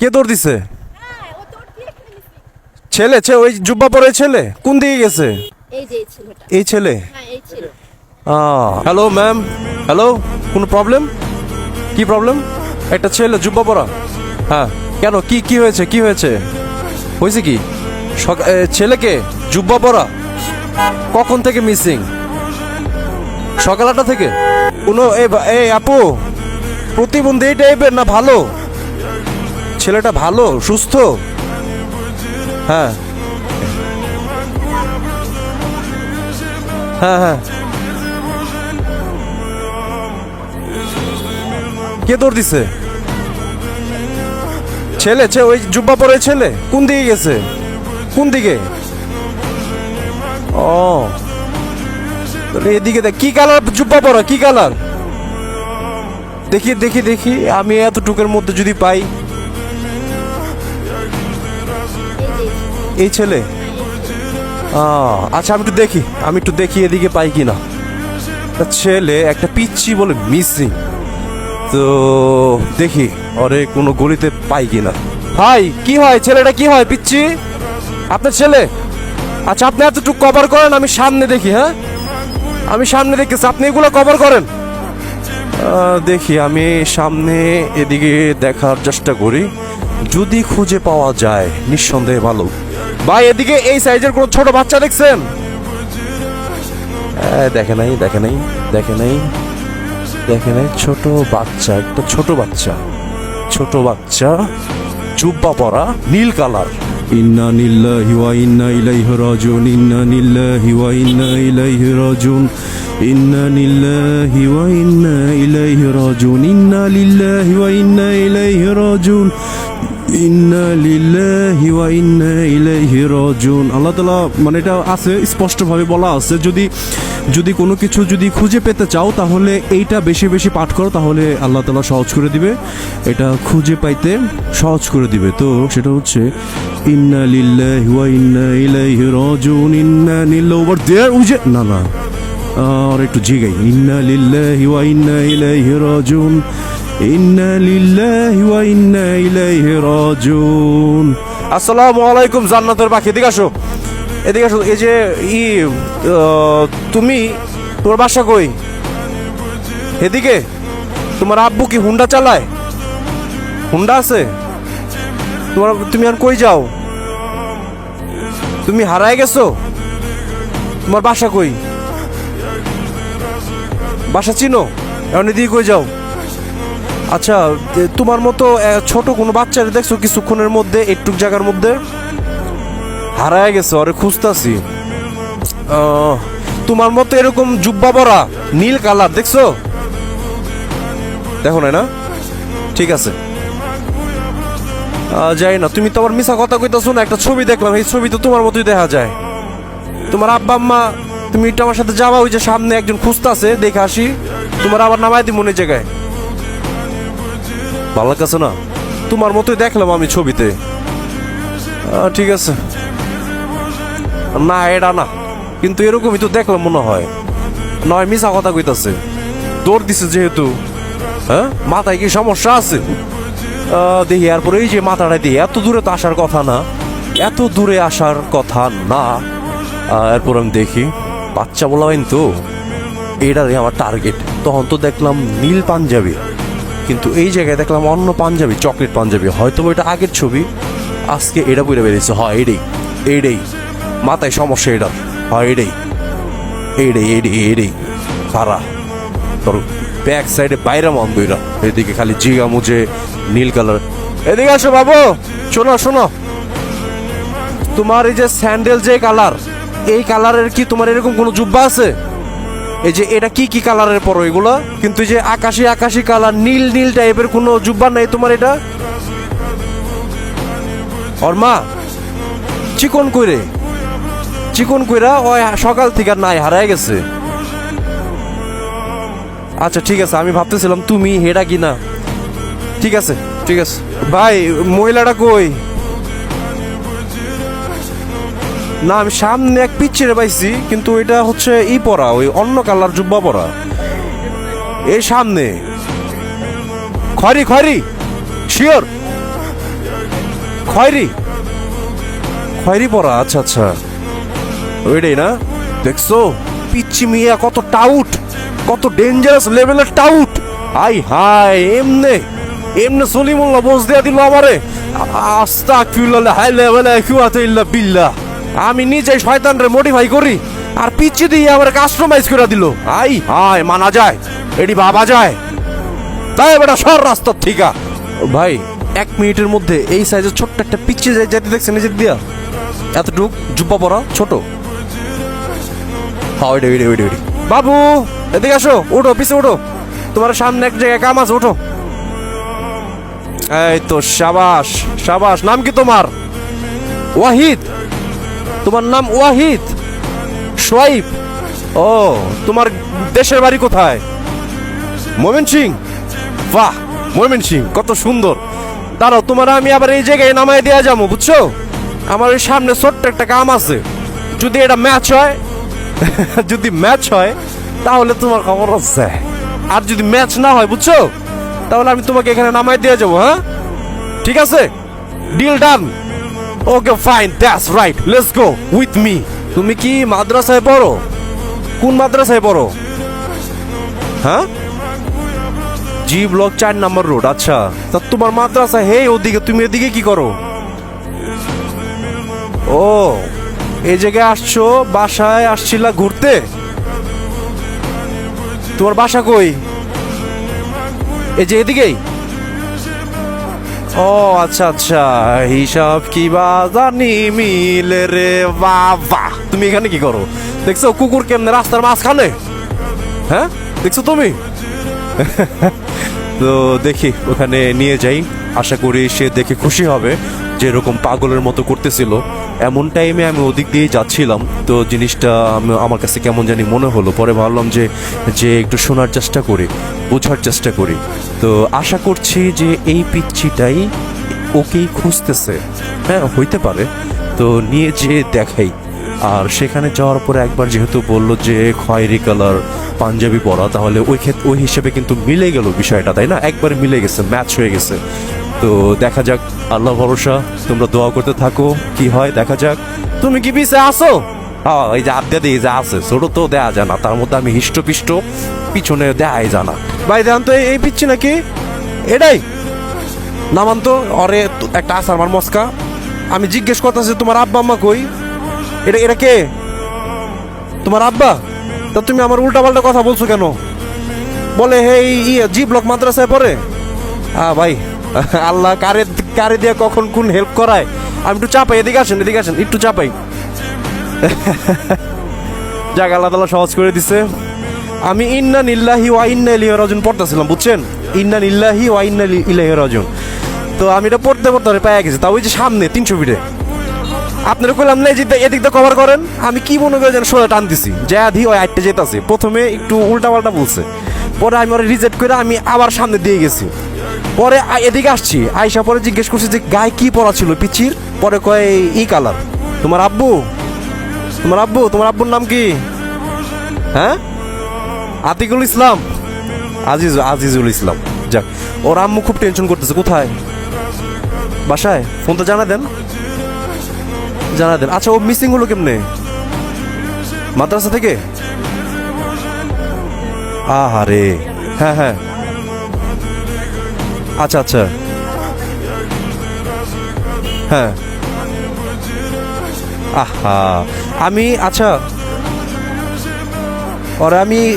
কে দৌড় দিছে? ছেলে ছে ওই জুব্বা পরে ছেলে? কোন দিকে গেছে? এই ছেলে? হ্যাঁ হ্যালো ম্যাম। হ্যালো কোনো প্রবলেম কি প্রবলেম একটা ছেলে জুব্বা পরা। হ্যাঁ কেন? কি কি হয়েছে? কি হয়েছে? হয়েছে কি? ছেলেকে জুব্বা পরা। কখন থেকে মিসিং সকাল আটটা থেকে? কোনো এই আপু প্রতিবন্ধী এই টাইপের না ভালো? ছেলেটা ভালো, সুস্থ? হ্যাঁ। হ্যাঁ হ্যাঁ। কে দৌড় দিছে? ছেলে, ছে, ওই জুব্বা পরে ছেলে, কোন দিকে গেছে? কোন দিকে? ও। এদিকে দেখ, কি কালার জুব্বা পরা, কি কালার? দেখি দেখি দেখি, আমি এতটুকের মধ্যে যদি পাই। এই ছেলে? আচ্ছা আমি একটু দেখি। আমি একটু দেখি এদিকে পাই কিনা। একটা ছেলে একটা পিচ্ছি বলে মিসিং। তো দেখি, অরে কোনো গলিতে পাই কি না ভাই, কি হয়? ছেলেটা কি হয় পিচ্ছি আপনার ছেলে? আচ্ছা আপনি এতটুকু কভার করেন, আমি সামনে দেখি হ্যাঁ? আমি সামনে দেখতেছি, আপনি এগুলো কভার করেন। দেখি, আমি সামনে এদিকে দেখার চেষ্টা করি। যদি খুঁজে পাওয়া যায়, নিঃসন্দেহে ভালো। ভাই, এদিকে এই সাইজের কোনো ছোট বাচ্চা দেখছেন? দেখে নাই দেখে নাই দেখে নাই দেখে নাই, ছোট বাচ্চা, একটা ছোট বাচ্চা ছোট বাচ্চা চুব্বা পরা, নীল কালার। ইন্না নিল্লাহি ওয়া ইন্না ইলাইহি রাজিউন, ইন্না নিল্লাহি ওয়া ইন্না ইলাইহি রাজিউন, ইন্না নিল্লাহি ওয়া ইন্না ইলাইহি রাজিউন, ইন্না লিল্লাহি ওয়া ইন্না ইলাইহি রাজিউন। ইন্না লিল্লাহি ওয়া ইন্না ইলাইহি রাজিউন আল্লাহ তাআলা মানে এটা আছে, স্পষ্টভাবে বলা আছে, যদি যদি কোনো কিছু যদি খুঁজে পেতে চাও, তাহলে এইটা বেশি বেশি পাঠ করো, তাহলে আল্লাহ তাআলা সহজ করে দিবে। এটা খুঁজে পাইতে সহজ করে দিবে। তো সেটা হচ্ছে, ইন্না লিল্লাহি ওয়া ইন্না ইলাইহি রাজিউন ইন্না লিল্লাহি ওভার দেয়ার যে, না না আর একটু জিগাই। ইন্না লিল্লাহি ওয়া ইন্না ইলাইহি রাজিউন আসসালামু আলাইকুম জান্নাতের পাখি, এদিকে আসো। এদিকে আসো, এই যে ই তুমি, তোমার বাসা কই? এদিকে, তোমার আব্বু কি হুন্ডা চালায়? হুন্ডা আছে? তোমার তুমি আর কই যাও? তুমি হারায় গেছো? তোমার বাসা কই? বাসা চিনো? এখন এদিকে কই যাও? আচ্ছা তোমার মতো ছোট কোনো বাচ্চারে দেখছ কিছুক্ষণের মধ্যে একটু জায়গার মধ্যে? হারায় গেছে ওরে খুঁজতাছি। তোমার মতো এরকম জুব্বা পরা নীল কালার, দেখছ? দেখো না? ঠিক আছে। যাই না, তুমি তো আবার মিশা কথা কইতাছো না, একটা ছবি দেখলাম, এই ছবি তো তোমার মতোই দেখা যায়। তোমার আব্বা, আম্মা, তুমি একটু আমার সাথে যাবা, ওই যে সামনে একজন খুঁজতাছে, দেখে আসি। তোমার আবার নামাই দি মনে জায়গায়। ভালো লাগতেছে না? তোমার মতোই দেখলাম আমি ছবিতে। ঠিক আছে। না, এটা না। কিন্তু এরকমই তো দেখলাম মনে হয়। নয় মিশা কথা কইতাছে। দৌড় দিছে যেহেতু। হ্যাঁ? মাথায় কি সমস্যা আছে? দেখি, এরপরে এই যে মাথাটা দিয়ে এত দূরে তো আসার কথা না। এত দূরে আসার কথা না। এরপর আমি দেখি, বাচ্চা বলা হয়নি তো। এটারই আমার টার্গেট তখন তো দেখলাম নীল পাঞ্জাবি। কিন্তু এই জায়গায় দেখলাম অন্য পাঞ্জাবি চকলেট পাঞ্জাবি। হয়তো এটা আগের ছবি। আজকে এটা বইটা বেরিয়েছে। হয় এটাই এইটাই। মাথায় সমস্যা এটার হয় এটাই এইটাই এইটাই এইটাই। খারা তোর ব্যাক সাইডে বাইরে মন বইরা এদিকে খালি জিগা মুজে নীল কালার। এদিকে আসো বাবু। শোনো শোনো। তোমার এই যে স্যান্ডেল যে কালার এই কালারের কি তোমার এরকম কোনো জুব্বা আছে? এই যে এটা কি কি কালারের পরো এগুলো? কিন্তু যে আকাশি আকাশি কালার, নীল নীল টাইপের কোনো জুব্বা নাই তোমার এটা? ওর মা চিকন কইরে। চিকন কইরা ওই সকাল থেকে নাই, হারায় গেছে। আচ্ছা ঠিক আছে, আমি ভাবতেছিলাম তুমি হেডা কিনা। ঠিক আছে ঠিক আছে। ভাই, মহিলাটা কই? না, আমি সামনে এক পিচ্ছিরে পাইছি, কিন্তু এটা হচ্ছে ই পরা, ওই অন্য কালার জুব্বা পরা। এই সামনে। খয়রি খয়রি শিওর খয়রি। খয়রি পরা আচ্ছা আচ্ছা। ওইটাই না? দেখছ? পিচ্ছি মিয়া কত টাউট কত ডেঞ্জারাস লেভেলের টাউট আই হাই এমনে এমনে সলিমুল্লাহ বোঝ দিয়া দিল আমারে। আস্তাগফিরুল্লাহ, হাই লেভেলে কুয়াতে ইল্লা বিল্লাহ। আমি নিজে শয়তানরে মডিফাই করি আর পিচ্ছি দিয়ে আমার কাস্টমাইজ করে দিল। আই হাই মানা যায়। এডি বাবা যায়। তাই বেটা, সর রাস্তার ঠিকা। ভাই, এক মিনিটের মধ্যে এই সাইজের ছোট্ট একটা পিচ্ছি যেতে দেখছেন নিজের দিয়া। এতটুক জুব্বা পরা, ছোট। হ্যাঁ ওইটা ওইটা ওইটা ওইটা বাবু, এদিকে আসো। ওঠো পিছে ওঠো তোমার সামনে এক জায়গায় কাম আছে ওঠো এই তো, সাবাস সাবাস, নাম কি তোমার? ওয়াহিদ। তোমার নাম ওয়াহিদ? সোয়াইব? ও তোমার দেশের বাড়ি কোথায়? মোমেন সিং। বাহ মোমেন সিং। কত সুন্দর। দাঁড়াও তোমার আমি আবার এই জায়গায় নামাই দেওয়া যাব বুঝছ? আমার ওই সামনে ছোট্ট একটা কাম আছে। যদি এটা ম্যাচ হয় যদি ম্যাচ হয় তাহলে তোমার খবর আছে। আর যদি ম্যাচ না হয় বুঝছ? তাহলে আমি তোমাকে এখানে নামাই দিয়ে যাব হ্যাঁ? ঠিক আছে? Deal done okay fine that's right let's go with me তুমি কি মাদ্রাসায় পড়ো? কোন মাদ্রাসায় পড়ো? হ্যাঁ? জি ব্লক চার নাম্বার রোড আচ্ছা। তা তোমার মাদ্রাসা হে ওদিকে, তুমি এদিকে কি করো? ও এই জায়গায় আসছো, বাসায় আসছিলা ঘুরতে? তোমার বাসা কই? এই যে এদিকেই? ও আচ্ছা আচ্ছা। হিসাব কি বা জানি, মিলে রে বাবা। তুমি এখানে কি করো? দেখছ কুকুর কেমনে রাস্তার মাঝখানে? হ্যাঁ? দেখছ তুমি? তো দেখি, ওখানে নিয়ে যাই। আশা করি সে দেখে খুশি হবে যেরকম পাগলের মতো করতেছিল। এমন টাইমে আমি ওদিক দিয়ে যাচ্ছিলাম, তো জিনিসটা আমার কাছে কেমন জানি মনে হলো। পরে ভাবলাম যে যে একটু শোনার চেষ্টা করি, বোঝার চেষ্টা করি। তো আশা করছি যে এই পিচ্ছিটাই ওকেই খুঁজতেছে। হ্যাঁ হইতে পারে। তো নিয়ে যেয়ে দেখাই। আর সেখানে যাওয়ার পরে একবার যেহেতু বলল যে, খয়েরি কালার পাঞ্জাবি পরা, তাহলে ওই ক্ষেত্রে ওই হিসেবে কিন্তু মিলে গেল বিষয়টা, তাই না? একবার মিলে গেছে, ম্যাচ হয়ে গেছে। তো দেখা যাক আল্লাহ ভরসা তোমরা দোয়া করতে থাকো। কি হয় দেখা যাক। তুমি কি পিছে আসো হ্যাঁ এই যে আড্ডা দিয়ে যা আছে ছোট তো দেয়া যায় না তার মধ্যে আমি হিষ্টপিষ্ট পিছনে দেয়াই জানা ভাই দেন তো এই- এই পিচ্ছি নাকি? এটাই। নামান তো অরে একটা আসার আমার মস্কা। আমি জিজ্ঞেস করতেছি তোমার আব্বা আম্মা কই? এটা এটা কে? তোমার আব্বা? তা তুমি আমার উল্টাপাল্টা কথা বলছো কেন? বলে হে ইয়ে জি ব্লক মাদ্রাসায় পড়ে? হ্যাঁ ভাই আল্লাহ কারে কারে দিয়ে কখন কোন হেল্প করায়? আমি একটু চাপাই, এদিকে আসেন এদিকে আসেন, একটু চাপাই। যাক, আল্লাহ তালা সহজ করে দিছে। আমি ইন্না নিল্লাহি ওয়া ইন্না ইলাইহি রাজিউন পড়তেছিলাম, বুঝছেন? ইন্না নিল্লাহি ওয়া ইন্না ইলাইহি রাজিউন। তো আমি এটা পড়তে পড়তে পেয়ে গেছি, তা ওই যে সামনে, তিনশো ফিটে আপনারা কইলাম না এদিক দিয়ে কভার করেন। আমি কি মনে করে যেন সোজা টান দিছি যা দি ওই আটটা যেতেছে। প্রথমে একটু উল্টা পাল্টা বলছে। পরে আমি ওরা রিজেক্ট করে আমি আবার সামনে দিয়ে গেছি। পরে এদিকে আসছি, আইসা পরে জিজ্ঞেস করছি যে গায়ে কি পড়া ছিল পিচির পরে কয় ই কালার। তোমার আব্বু? তোমার আব্বু? তোমার আব্বুর নাম কি? হ্যাঁ? আতিকুল ইসলাম। আজিজ, আজিজুল ইসলাম। যাক, ওর আম্মু খুব টেনশন করতেছে, কোথায়? বাসায়? ফোন তো জানা দেন। জানা দেন। আচ্ছা ও মিসিং হলো কেমনে? মাদ্রাসা থেকে? আহারে। হ্যাঁ হ্যাঁ। আচ্ছা আচ্ছা। হ্যাঁ। আহা। আমি আচ্ছা। ওরা আমি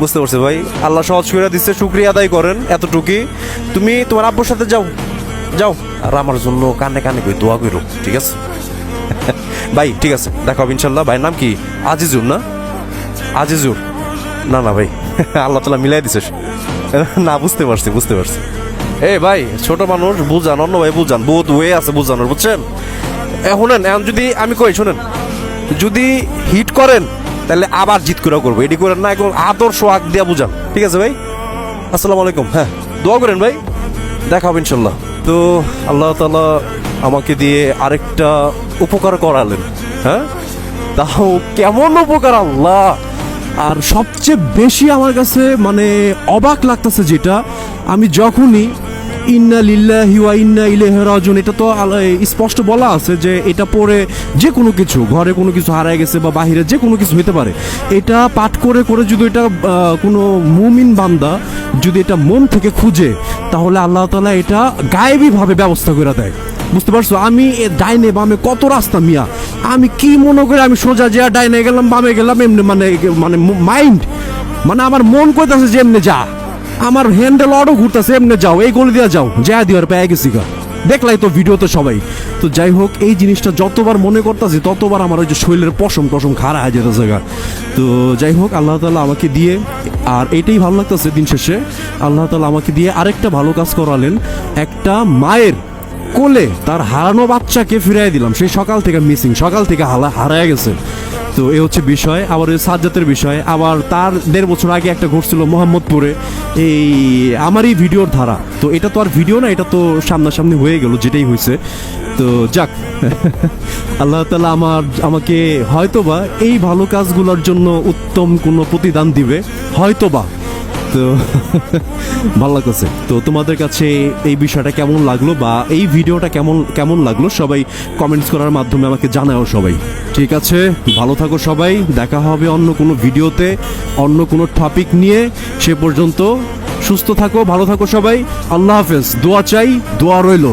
বুঝতে পারছি ভাই। আল্লাহ সহজ করে দিচ্ছে শুক্রিয়া আদায় করেন এতটুকুই। তুমি তোমার আব্বুর সাথে যাও। যাও। আর আমার জন্য কানে কানে কই দোয়া করো, ঠিক আছে? ভাই, ঠিক আছে, দেখো ইনশাল্লাহ। ভাইয়ের নাম কি? আজিজুর, না? আজিজুর। না না ভাই আল্লাহ তালা মিলাই দিছে। না বুঝতে পারছি বুঝতে পারছি। এই ভাই ছোট মানুষ বুঝান অন্য ভাই বুঝান। বহুত ওয়ে আছে বুঝানোর বুঝছেন? এ, শুনেন এখন যদি আমি কই শুনেন। যদি হিট করেন তাহলে আবার জিত করে করব। এটি করেন না এখন আদর্শ আগ দিয়া বুঝান। ঠিক আছে ভাই? আসসালামু আলাইকুম। হ্যাঁ দোয়া করেন ভাই। দেখা হবে ইনশাল্লাহ। তো আল্লাহ তালা আমাকে দিয়ে আরেকটা উপকার করালেন। হ্যাঁ? তাও কেমন উপকার আল্লাহ? আর সবচেয়ে বেশি আমার কাছে মানে অবাক লাগতেছে যেটা, আমি যখনই ইন্না লিল্লাহি ওয়া ইন্না ইলাইহি রাজিউন, এটা তো স্পষ্ট বলা আছে যে এটা পরে যে কোনো কিছু, ঘরে কোনো কিছু হারায় গেছে বা বাহিরে যে কোনো কিছু হতে পারে, এটা পাঠ করে করে যদি এটা কোনো মুমিন বান্দা যদি এটা মন থেকে খুঁজে, তাহলে আল্লাহ তাআলা এটা গায়েবীভাবে ব্যবস্থা করে দেয়। বুঝতে পারছ? আমি ডাইনে বামে কত রাস্তা মিয়া? আমি কি মনে করে আমি সোজা যে ডাইনে গেলাম, বামে গেলাম, এমনি মানে মানে মাইন্ড মানে আমার মন কইতাছে যে এমনি যা। আমার হ্যান্ডেল অটো ঘুরতেছে, এমনি যাও, এই গলি দিয়া যাও। যা দিওয়ার পেয়ে গেছি গা। দেখলাই তো ভিডিও তো সবাই। তো যাই হোক, এই জিনিসটা যতবার মনে করতেছি, ততবার আমার ওই যে শরীরের পশম টসম খারা হয়ে যেতেছে গা। তো যাই হোক, আল্লাহ তালা আমাকে দিয়ে, আর এটাই ভালো লাগতেছে দিন শেষে, আল্লাহ তালা আমাকে দিয়ে আরেকটা ভালো কাজ করালেন। একটা মায়ের কোলে তার হারানো বাচ্চাকে ফিরাই দিলাম। সেই সকাল থেকে মিসিং সকাল থেকে হালা হারায় গেছে। তো এ হচ্ছে বিষয়, আবার ওই সাজ্জাতের বিষয়, আবার তার দেড় বছর আগে একটা ঘটছিল মোহাম্মদপুরে। এই আমারই ভিডিওর ধারা। তো এটা তো আর ভিডিও না, এটা তো সামনাসামনি হয়ে গেল, যেটাই হয়েছে। তো যাক, আল্লাহ তালা আমার, আমাকে হয়তোবা এই ভালো কাজগুলোর জন্য উত্তম কোনো প্রতিদান দিবে। হয়তোবা। তো ভালো লাগছে তো তোমাদের কাছে এই বিষয়টা কেমন লাগল বা এই ভিডিওটা কেমন কেমন লাগল সবাই কমেন্টস করার মাধ্যমে আমাকে জানাও সবাই। ঠিক আছে? ভালো থাকো সবাই। দেখা হবে অন্য কোনো ভিডিওতে, অন্য কোনো টপিক নিয়ে। সে পর্যন্ত সুস্থ থাকো, ভালো থাকো সবাই। আল্লাহ হাফেজ। দোয়া চাই, দোয়া রইল।